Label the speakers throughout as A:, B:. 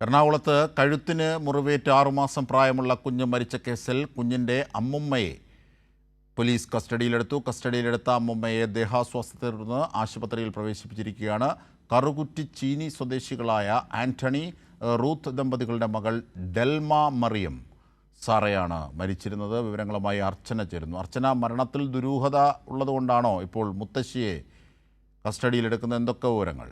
A: എറണാകുളത്ത് കഴുത്തിന് മുറിവേറ്റ് ആറുമാസം പ്രായമുള്ള കുഞ്ഞ് മരിച്ച കേസിൽ കുഞ്ഞിന്റെ അമ്മുമ്മയെ പോലീസ് കസ്റ്റഡിയിലെടുത്തു. കസ്റ്റഡിയിലെടുത്ത അമ്മുമ്മയെ ദേഹാസ്വാസ്ഥത്തെ തുടർന്ന് ആശുപത്രിയിൽ പ്രവേശിപ്പിച്ചിരിക്കുകയാണ്. കറുകുറ്റി ചീനി സ്വദേശികളായ ആന്റണി റൂത്ത് ദമ്പതികളുടെ മകൾ ഡെൽമ മറിയം സാറയാണ് മരിച്ചിരുന്നത്. വിവരങ്ങളുമായി അർച്ചന ചേരുന്നു. അർച്ചന മരണത്തിൽ ദുരൂഹത ഉള്ളതുകൊണ്ടാണോ ഇപ്പോൾ മുത്തശ്ശിയെ കസ്റ്റഡിയിലെടുക്കുന്ന എന്തൊക്കെ വിവരങ്ങൾ?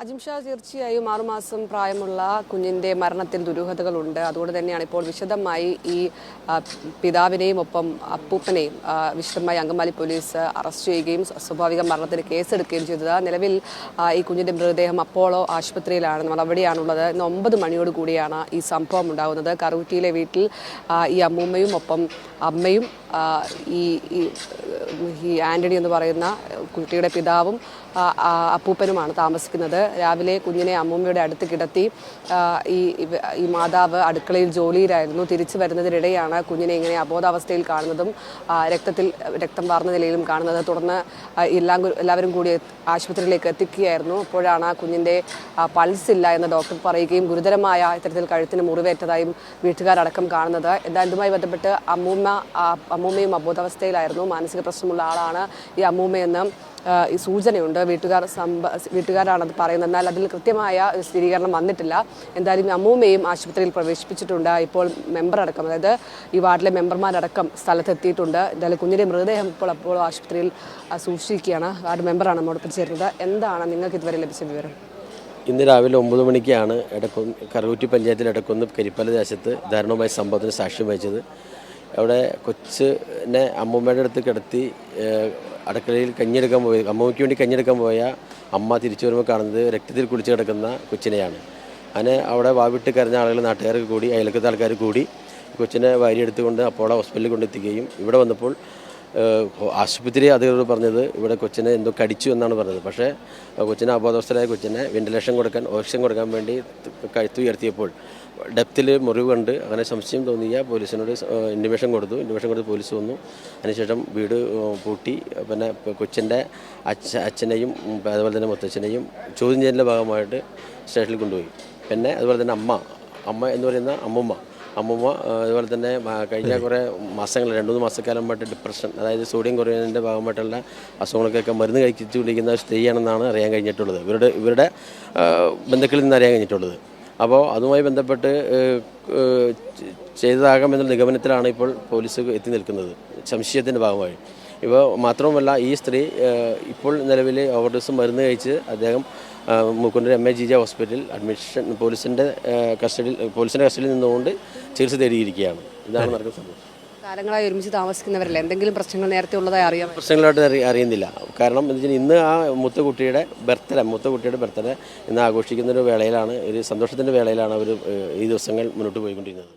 B: അജിംഷാ തീർച്ചയായും ആറുമാസം പ്രായമുള്ള കുഞ്ഞിന്റെ മരണത്തിൽ ദുരൂഹതകളുണ്ട്. അതുകൊണ്ട് തന്നെയാണ് ഇപ്പോൾ വിശദമായി ഈ പിതാവിനെയും ഒപ്പം അപ്പൂപ്പനെയും വിശദമായി അങ്കമാലി പോലീസ് അറസ്റ്റ് ചെയ്യുകയും സ്വ- സ്വാഭാവിക മരണത്തിന് കേസെടുക്കുകയും ചെയ്തത്. നിലവിൽ ഈ കുഞ്ഞിന്റെ മൃതദേഹം അപ്പോളോ ആശുപത്രിയിലാണ് നമ്മൾ അവിടെയാണുള്ളത് ഇന്ന് ഒമ്പത് മണിയോട് കൂടിയാണ് ഈ സംഭവം ഉണ്ടാകുന്നത്. കറുകുറ്റിയിലെ വീട്ടിൽ ഈ അമ്മൂമ്മയും ഒപ്പം അമ്മയും ഈ ഈ ആന്റണി എന്ന് പറയുന്ന കുട്ടിയുടെ പിതാവും അപ്പൂപ്പനുമാണ് താമസിക്കുന്നത്. രാവിലെ കുഞ്ഞിനെ അമ്മൂമ്മയുടെ അടുത്ത് കിടത്തി ഈ ഈ മാതാവ് അടുക്കളയിൽ ജോലിയിലായിരുന്നു തിരിച്ചു വരുന്നതിനിടെയാണ് കുഞ്ഞിനെ ഇങ്ങനെ അബോധാവസ്ഥയിൽ കാണുന്നതും രക്തത്തിൽ രക്തം വാർന്ന നിലയിലും കാണുന്നത്. തുടർന്ന് എല്ലാം എല്ലാവരും കൂടി ആശുപത്രിയിലേക്ക് എത്തിക്കുകയായിരുന്നു. അപ്പോഴാണ് കുഞ്ഞിന്റെ പൾസ് ഇല്ല എന്ന് ഡോക്ടർ പറയുകയും ഗുരുതരമായ ഇത്തരത്തിൽ കഴുത്തിന് മുറിവേറ്റതായും വീട്ടുകാരടക്കം കാണുന്നത്. എന്തായാലും ഇതുമായി ബന്ധപ്പെട്ട് അമ്മൂമ്മ അമ്മൂമ്മയും അബോധാവസ്ഥയിലായിരുന്നു. മാനസിക പ്രശ്നമുള്ള ആളാണ് ഈ അമ്മൂമ്മയെന്ന് സൂചനയുണ്ട്. വീട്ടുകാർ സംഭ വീട്ടുകാരാണത് പറയുന്നത്. എന്നാൽ അതിൽ കൃത്യമായ സ്ഥിരീകരണം വന്നിട്ടില്ല. എന്തായാലും ഈ അമ്മൂമ്മയും ആശുപത്രിയിൽ പ്രവേശിപ്പിച്ചിട്ടുണ്ട്. ഇപ്പോൾ മെമ്പർ അടക്കം അതായത് ഈ വാർഡിലെ മെമ്പർമാരടക്കം സ്ഥലത്തെത്തിയിട്ടുണ്ട്. എന്തായാലും കുഞ്ഞിന്റെ മൃതദേഹം ഇപ്പോൾ അപ്പോൾ ആശുപത്രിയിൽ സൂക്ഷിക്കുകയാണ്. വാർഡ് മെമ്പറാണ് നമ്മോടൊപ്പം ചേരുന്നത്. എന്താണ് നിങ്ങൾക്ക് ഇതുവരെ ലഭിച്ച വിവരം?
C: ഇന്ന് രാവിലെ ഒമ്പത് മണിക്കാണ് എടക്കുന്ന് കറൂറ്റി പഞ്ചായത്തിൽ എടക്കുന്ന് കരിപ്പല ദേശത്ത് ദാരുണമായ സംഭവത്തിന് സാക്ഷ്യം വഹിച്ചത്. അവിടെ കൊച്ചിനെ അമ്മൂമ്മയുടെ അടുത്ത് കിടത്തി അടുക്കളയിൽ കഞ്ഞെടുക്കാൻ പോയി. അമ്മൂമ്മയ്ക്ക് വേണ്ടി കഞ്ഞെടുക്കാൻ പോയ അമ്മ തിരിച്ചു വരുമ്പോൾ കാണുന്നത് രക്തത്തിൽ കുളിച്ച് കിടക്കുന്ന കൊച്ചിനെയാണ്. അങ്ങനെ അവിടെ വാവിട്ട് കരഞ്ഞ ആളുകൾ നാട്ടുകാർക്ക് കൂടി അയൽക്കത്തെ ആൾക്കാർ കൂടി കൊച്ചിനെ വാരിയെടുത്തുകൊണ്ട് അപ്പോളെ ഹോസ്പിറ്റലിൽ കൊണ്ടെത്തിക്കുകയും ഇവിടെ വന്നപ്പോൾ ആശുപത്രി അധികൃതർ പറഞ്ഞത് ഇവിടെ കൊച്ചിനെ എന്തോ കടിച്ചു എന്നാണ് പറഞ്ഞത്. പക്ഷേ കൊച്ചിനെ അബോധവസ്ഥരായ കൊച്ചിനെ വെന്റിലേഷൻ കൊടുക്കാൻ ഓക്സിജൻ കൊടുക്കാൻ വേണ്ടി കഴുത്ത് ഉയർത്തിയപ്പോൾ ഡെപ്തിൽ മുറിവ് കണ്ട് അങ്ങനെ സംശയം തോന്നിയ പോലീസിനോട് ഇൻഡിമേഷൻ കൊടുത്തു. ഇൻഡിമേഷൻ കൊടുത്ത് പോലീസ് വന്നു. അതിനുശേഷം വീട് പൂട്ടി. പിന്നെ കൊച്ചിന്റെ അച്ഛ അച്ഛനെയും അതുപോലെ തന്നെ മുത്തച്ഛനെയും ചോദ്യം ചെയ്യലിന്റെ ഭാഗമായിട്ട് സ്റ്റേഷനിൽ കൊണ്ടുപോയി. പിന്നെ അതുപോലെ തന്നെ അമ്മ അമ്മ എന്ന് പറയുന്ന അമ്മുമ്മ അമ്മുമ്മ അതുപോലെ തന്നെ കഴിഞ്ഞ കുറേ മാസങ്ങൾ രണ്ട് മൂന്ന് മാസക്കാലമായിട്ട് ഡിപ്രഷൻ അതായത് സോഡിയം കുറയുന്നതിന്റെ ഭാഗമായിട്ടുള്ള അസുഖങ്ങൾക്കൊക്കെ മരുന്ന് കഴിച്ചുകൊണ്ടിരിക്കുന്ന സ്ത്രീയാണെന്നാണ് അറിയാൻ കഴിഞ്ഞിട്ടുള്ളത്. ഇവരുടെ ഇവരുടെ ബന്ധുക്കളിൽ നിന്ന് അറിയാൻ കഴിഞ്ഞിട്ടുള്ളത്. അപ്പോൾ അതുമായി ബന്ധപ്പെട്ട് ഏഹ്, നിഗമനത്തിലാണ് ഇപ്പോൾ പോലീസ് എത്തി നിൽക്കുന്നത് സംശയത്തിന്റെ ഭാഗമായി. ഇപ്പോൾ മാത്രവുമല്ല ഈ സ്ത്രീ ഇപ്പോൾ നിലവിൽ ഓവർഡോസ് മരുന്ന് കഴിച്ച് അദ്ദേഹം Mukkundan M A G J ഹോസ്പിറ്റലിൽ അഡ്മിഷൻ പോലീസിന്റെ കസ്റ്റഡിയിൽ പോലീസിന്റെ കസ്റ്റഡിയിൽ നിന്നുകൊണ്ട് ചികിത്സ തേടിയിരിക്കുകയാണ്. ഇതാണ് നടക്കുന്ന സംഭവം.
B: കാലങ്ങളായി ഒരുമിച്ച് താമസിക്കുന്നവരല്ലേ? എന്തെങ്കിലും പ്രശ്നങ്ങൾ നേരത്തെ ഉള്ളതായി അറിയാം
C: പ്രശ്നങ്ങളായിട്ട് അറി അറിയുന്നില്ല. കാരണം എന്താ വെച്ചാൽ ഇന്ന് ആ മൂത്ത കുട്ടിയുടെ ബർത്ത്ഡേ മൂത്ത കുട്ടിയുടെ ബർത്ത്ഡേ ഇന്ന് ആഘോഷിക്കുന്ന ഒരു വേളയിലാണ് ഒരു സന്തോഷത്തിന്റെ വേളയിലാണ് അവർ ഈ ദിവസങ്ങൾ മുന്നോട്ട് പോയിക്കൊണ്ടിരുന്നത്.